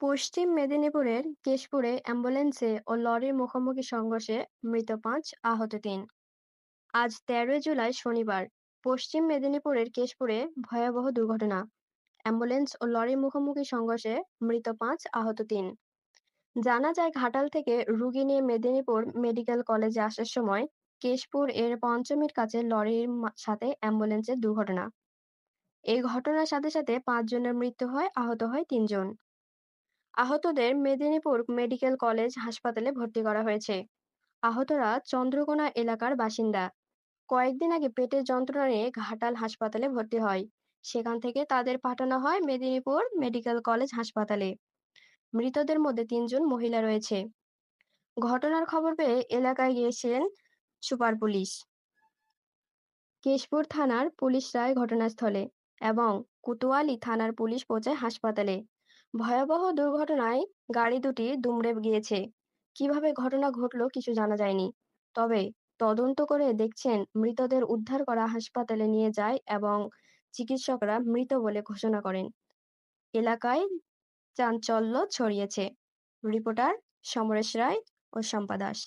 পশ্চিম মেদিনীপুরের কেশপুরে অ্যাম্বুলেন্সে ও লরির মুখোমুখি সংঘর্ষে মৃত পাঁচ আহত তিন। আজ তেরোই জুলাই শনিবার পশ্চিম মেদিনীপুরের কেশপুরে ভয়াবহ দুর্ঘটনা। অ্যাম্বুলেন্স ও লরির মুখোমুখি সংঘর্ষে মৃত পাঁচ আহত তিন। জানা যায় ঘাটাল থেকে রুগী নিয়ে মেদিনীপুর মেডিকেল কলেজে আসার সময় কেশপুর এর পঞ্চমীর কাছে লরির সাথে অ্যাম্বুলেন্সের দুর্ঘটনা। এই ঘটনার সাথে সাথে পাঁচজনের মৃত্যু হয়, আহত হয় তিনজন। আহতদের মেদিনীপুর মেডিকেল কলেজ হাসপাতালে ভর্তি করা হয়েছে। আহতরা চন্দ্রকোনা এলাকার বাসিন্দা। কয়েকদিন আগে পেটের যন্ত্রণা নিয়ে ঘাটাল হাসপাতালে ভর্তি হয়। সেখান থেকে তাদের পাঠানো হয় মেদিনীপুর মেডিকেল কলেজ হাসপাতালে। মৃতদের মধ্যে তিনজন মহিলা রয়েছে। ঘটনার খবর পেয়ে এলাকায় গিয়েছিলেন সুপার পুলিশ। কেশপুর থানার পুলিশরাই ঘটনাস্থলে এবং কোতোয়ালি থানার পুলিশ পৌঁছায় হাসপাতালে। ভয়াবহ দুর্ঘটনায় গাড়ি দুটি দুমড়ে গিয়েছে। কীভাবে ঘটনা ঘটলো কিছু জানা যায়নি। তবে তদন্ত করে দেখছেন মৃতদের উদ্ধার করা হাসপাতালে নিয়ে যায় এবং চিকিৎসকরা মৃত বলে ঘোষণা করেন। এলাকায় চাঞ্চল্য ছড়িয়েছে। রিপোর্টার সমরেশ রায় ও শম্পা দাস।